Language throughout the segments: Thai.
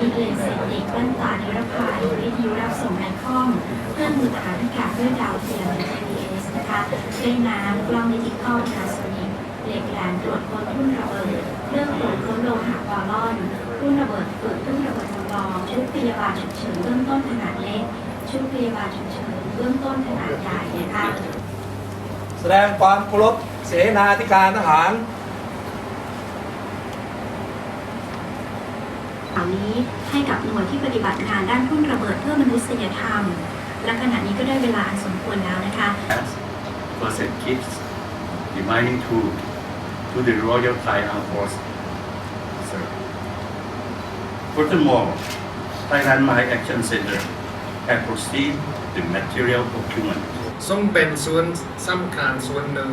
มีเอกเสติแว่นตานิรภัยวิทยุรับส่งในข้อมเครื่องมือฐานอากาศด้วยดาวเทียม GPS นะคะเล่นน้ำกล้องดิจิตอลทาสนิกเหล็กแหลมตรวจค้นทุ่นระเบิดเครื่องตรวจค้นโลหะบอลลอนทุ่นระเบิดฝึกทุ่นระเบิดจำลองชุดพยาบาลฉุกเฉินเบื้องต้นขนาดเล็กชุดพยาบาลฉุกเฉินเบื้องต้นขนาดใหญ่นะคะแสดงความเคารพเสนาธิการทหาร ล่านี้ให้กับหน่วยที่ปฏิบัติงานด้านทุ่นระเบิดเพื่อมนุษยธรรม และขณะนี้ก็ได้เวลาอันสมควรแล้วนะคะ person keeps reminding to to the Royal Thai Armed Force. Sir. Furthermore, Thailand Mine Action Center has proceeded the material procurement. ซึ่งเป็นส่วนสำคัญส่วนหนึ่ง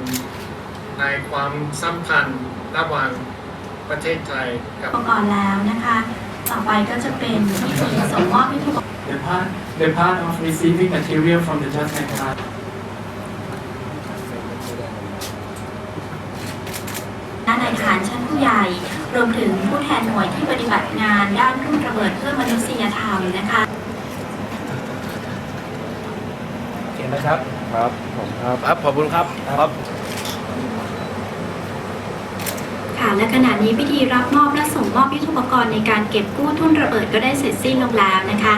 ในความสัมพันธ์ระหว่างประเทศไทยกับ อุปกรณ์แล้วนะคะ ต่อไปก็จะเป็นพิธีส่งมอบให้ผู้ The part, the part of receiving material from the judge and class. นายทหารชั้นผู้ใหญ่ รวมถึงผู้แทนหน่วยที่ปฏิบัติงานด้านทุ่นระเบิดเพื่อมนุษยธรรมนะคะเห็นนะครับ ครับ ผมครับ ครับ ขอบคุณครับ ครับ ค่ะและขณะนี้พิธีรับมอบและส่งมอบยุทโธปกรณ์ในการเก็บกู้ทุ่นระเบิดก็ได้เสร็จสิ้นลงแล้วนะคะ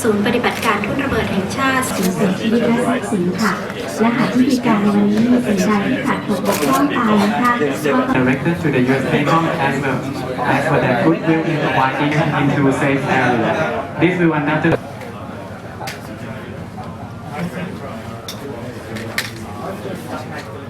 ศูนย์ปฏิบัติการทุ่นระเบิดแห่งชาติสูญเสียชีวิตและทรัพย์สินค่ะ และหากพิธีการในวันนี้มีสิ่งใดที่ขาดตกบกพร่องไปนะคะก็ Directed to the US PACOM as well as for their goodwill in providing into safe area. This will another